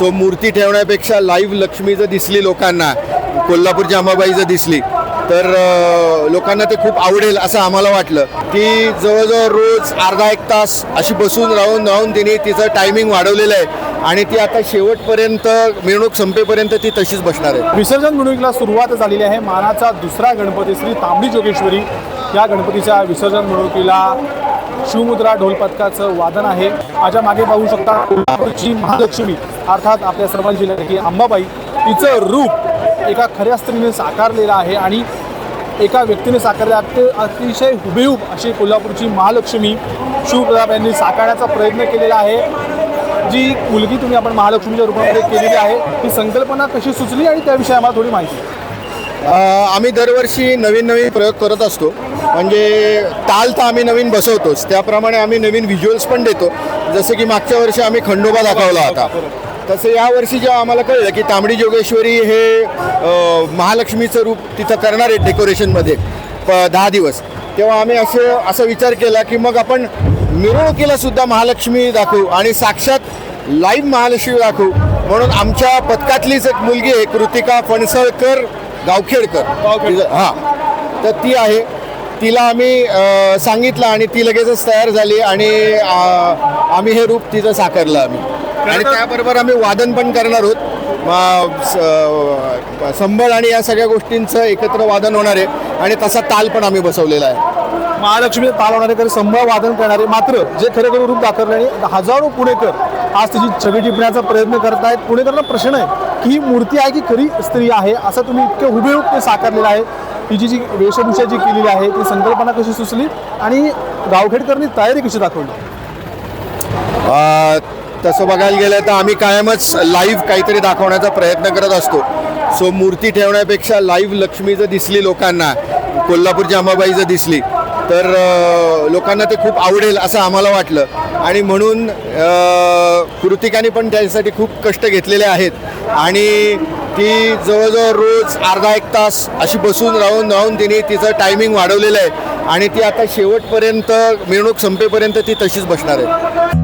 So मूर्ती ठेवण्यापेक्षा live Lakshmi जर दिसली लोकांना कोल्हापूरची अंबाबाई जर दिसली तर लोकांना ते खूप आवडेल असं आम्हाला वाटलं. की जवळजवळ रोज अर्धा एक तास अशी बसून राहून राहून तिने तिचं टायमिंग वाढवलेलं आहे. आणि ती आता शेवटपर्यंत मिरवणूक संपेपर्यंत ती तशीच बसणार आहे. विसर्जन मिरवणुकीला सुरुवात झालेली आहे. मानाचा दुसरा गणपती श्री तांबडी जोगेश्वरी. या गणपतीच्या विसर्जन मिरवणुकीला शिवमुद्रा ढोलपथकाचं वादन आहे. माझ्या मागे पाहू शकता कोल्हापूरची महालक्ष्मी. अर्थात आपल्या सर्वांची लडकी अंबाबाई तिचं रूप एका खऱ्या स्त्रीने साकारलेलं आहे आणि एका व्यक्तीने साकारले अति अतिशय हुबेहूब अशी कोल्हापूरची महालक्ष्मी शिवप्रताप यांनी साकारण्याचा प्रयत्न केलेला आहे. जी मुलगी तुम्ही आपण महालक्ष्मीच्या रूपामध्ये केलेली आहे ही संकल्पना कशी सुचली आणि त्याविषयी आम्हाला थोडी माहिती आम्ही दरवर्षी नवीन नवीन प्रयोग करत असतो. म्हणजे ताल तर आम्ही नवीन बसवतोच. त्याप्रमाणे आम्ही नवीन व्हिज्युअल्स पण देतो. जसं की मागच्या वर्षी आम्ही खंडोबा दाखवला होता. तसं यावर्षी जेव्हा आम्हाला कळलं की तांबडी जोगेश्वरी हे महालक्ष्मीचं रूप तिथं करणार आहे डेकोरेशनमध्ये प दहा दिवस. तेव्हा आम्ही असं असा विचार केला की मग आपण मिरवणुकीला सुद्धा महालक्ष्मी दाखवू आणि साक्षात लाईव्ह महालक्ष्मी दाखवू. म्हणून आमच्या पथकातलीच एक मुलगी आहे कृतिका फणसळकर गावखेडकर. हां. तर ती आहे. तिला आम्ही सांगितलं आणि ती लगेचच तयार झाली आणि आम्ही हे रूप तिचं साकारलं आम्ही. आणि त्याबरोबर आम्ही वादन पण करणार आहोत. संबळ आणि या सगळ्या गोष्टींचं एकत्र वादन होणार आहे आणि तसा ताल पण आम्ही बसवलेला आहे. महालक्ष्मी ताल होणारे तर संभव वादन करणारे. मात्र जे खरेखर रूप दाखवले आणि हजारो पुणेकर आज तिची छबी टिपण्याचा प्रयत्न करत आहेत पुणेकरांना प्रश्न आहे की ही मूर्ती आहे की खरी स्त्री आहे? असं तुम्ही इतके हुबेहूब ते साकारलेलं आहे. ही जी जी वेशभूषा जी केलेली आहे ती संकल्पना कशी सुचली आणि गावखेडकरांनी तयारी कशी दाखवली? तसं बघायला गेलं तर आम्ही कायमच लाईव्ह काहीतरी दाखवण्याचा प्रयत्न करत असतो. सो मूर्ती ठेवण्यापेक्षा लाईव्ह लक्ष्मी जर दिसली लोकांना कोल्हापूरची अंबाबाई जर दिसली तर लोकांना ते खूप आवडेल असं आम्हाला वाटलं. आणि म्हणून कृतिकाने पण त्यासाठी खूप कष्ट घेतलेले आहेत. आणि की जवळजवळ रोज अर्धा एक तास अशी बसून राहून राहून तिने तिचं टायमिंग वाढवलेलं आहे. आणि ती आता शेवटपर्यंत मिरवणूक संपेपर्यंत ती तशीच बसणार आहे.